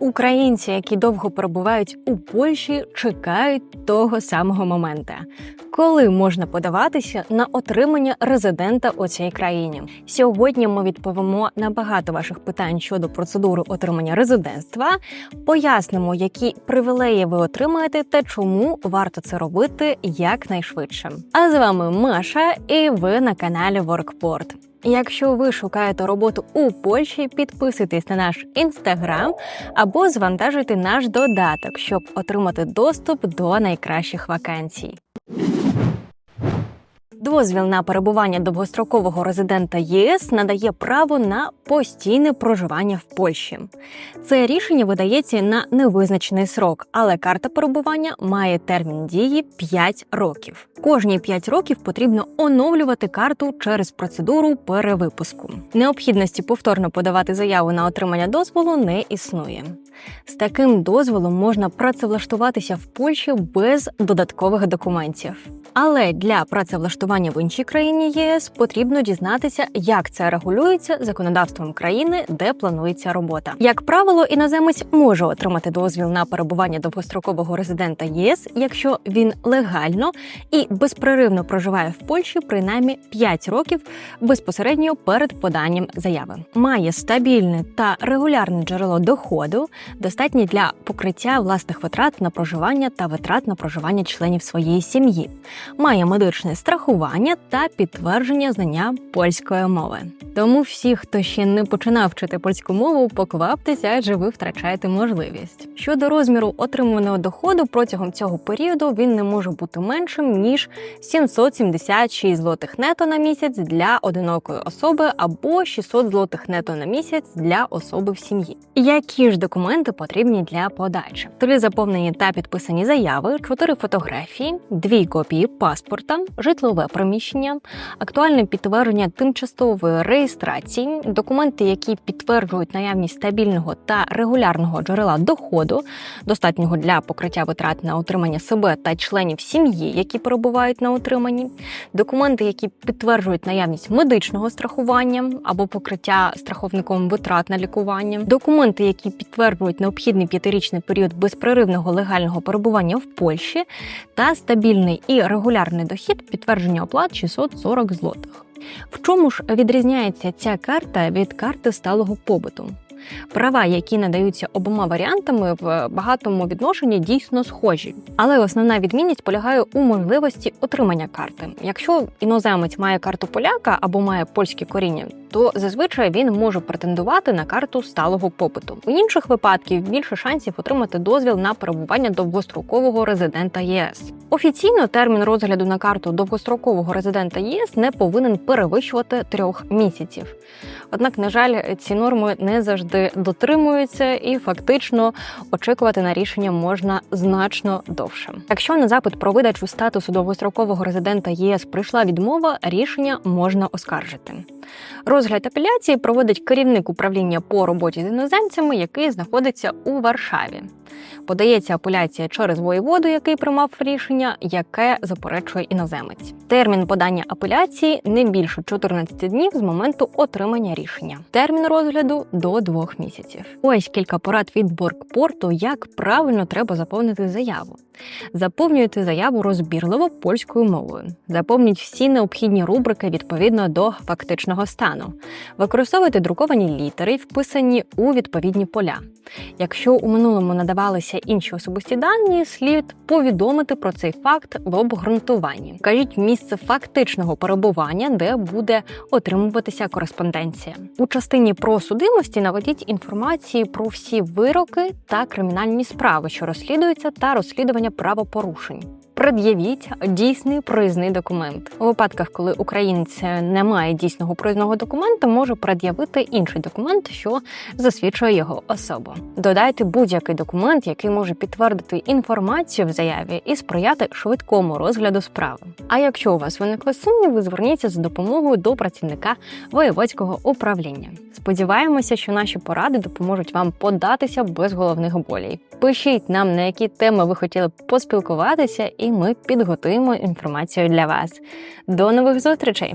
Українці, які довго перебувають у Польщі, чекають того самого моменту, коли можна подаватися на отримання резидента у цій країні. Сьогодні ми відповімо на багато ваших питань щодо процедури отримання резидентства, пояснимо, які привілеї ви отримаєте та чому варто це робити якнайшвидше. А з вами Маша, і ви на каналі Workport. Якщо ви шукаєте роботу у Польщі, підписуйтесь на наш інстаграм або звантажуйте наш додаток, щоб отримати доступ до найкращих вакансій. Дозвіл на перебування довгострокового резидента ЄС надає право на постійне проживання в Польщі. Це рішення видається на невизначений срок, але карта перебування має термін дії 5 років. Кожні 5 років потрібно оновлювати карту через процедуру перевипуску. Необхідності повторно подавати заяву на отримання дозволу не існує. З таким дозволом можна працевлаштуватися в Польщі без додаткових документів. Але для працевлаштування в іншій країні ЄС потрібно дізнатися, як це регулюється законодавством країни, де планується робота. Як правило, іноземець може отримати дозвіл на перебування довгострокового резидента ЄС, якщо він легально і безперервно проживає в Польщі принаймні 5 років безпосередньо перед поданням заяви. Має стабільне та регулярне джерело доходу, достатні для покриття власних витрат на проживання та витрат на проживання членів своєї сім'ї має медичне страхування та підтвердження знання польської мови. Тому всі, хто ще не починав вчити польську мову, покваптеся, адже ви втрачаєте можливість. Щодо розміру отриманого доходу протягом цього періоду він не може бути меншим ніж 776 злотих нето на місяць для одинокої особи або 600 злотих нето на місяць для особи в сім'ї. Які ж документи потрібні для подачі? Три заповнені та підписані заяви, чотири фотографії, дві копії паспорта, житлове приміщення, актуальне підтвердження тимчасової реєстрації, документи, які підтверджують наявність стабільного та регулярного джерела доходу, достатнього для покриття витрат на утримання себе та членів сім'ї, які перебувають на утриманні, документи, які підтверджують наявність медичного страхування або покриття страховником витрат на лікування, документи, які підтверджують необхідний п'ятирічний період безпреривного легального перебування в Польщі, та стабільний і регулярний дохід підтвердження оплат 640 злотих. В чому ж відрізняється ця карта від карти сталого побуту? Права, які надаються обома варіантами, в багатому відношенні дійсно схожі. Але основна відмінність полягає у можливості отримання карти. Якщо іноземець має карту поляка або має польське коріння, то зазвичай він може претендувати на карту сталого попиту. У інших випадків більше шансів отримати дозвіл на перебування довгострокового резидента ЄС. Офіційно термін розгляду на карту довгострокового резидента ЄС не повинен перевищувати трьох місяців. Однак, на жаль, ці норми не завжди дотримуються, і фактично очікувати на рішення можна значно довше. Якщо на запит про видачу статусу довгострокового резидента ЄС прийшла відмова, рішення можна оскаржити. Розгляд апеляції проводить керівник управління по роботі з іноземцями, який знаходиться у Варшаві. Подається апеляція через воєводу, який приймав рішення, яке заперечує іноземець. Термін подання апеляції не більше 14 днів з моменту отримання рішення. Термін розгляду до двох місяців. Ось кілька порад від Боргпорту, як правильно треба заповнити заяву. Заповнюйте заяву розбірливо польською мовою. Заповніть всі необхідні рубрики відповідно до фактичного стану. Використовуйте друковані літери, вписані у відповідні поля. Якщо у минулому надавалися інші особисті дані, слід повідомити про цей факт в обґрунтуванні. Кажіть місце фактичного перебування, де буде отримуватися кореспонденція. У частині про судимості наведіть інформації про всі вироки та кримінальні справи, що розслідуються, та розслідування правопорушень. Пред'явіть дійсний проїзний документ. У випадках, коли українець не має дійсного проїзного документа, може пред'явити інший документ, що засвідчує його особу. Додайте будь-який документ, який може підтвердити інформацію в заяві і сприяти швидкому розгляду справи. А якщо у вас виникли сумніви, зверніться за допомогою до працівника воєводського управління. Сподіваємося, що наші поради допоможуть вам податися без головних болей. Пишіть нам, на які теми ви хотіли б поспілкуватися, і ми підготуємо інформацію для вас. До нових зустрічей!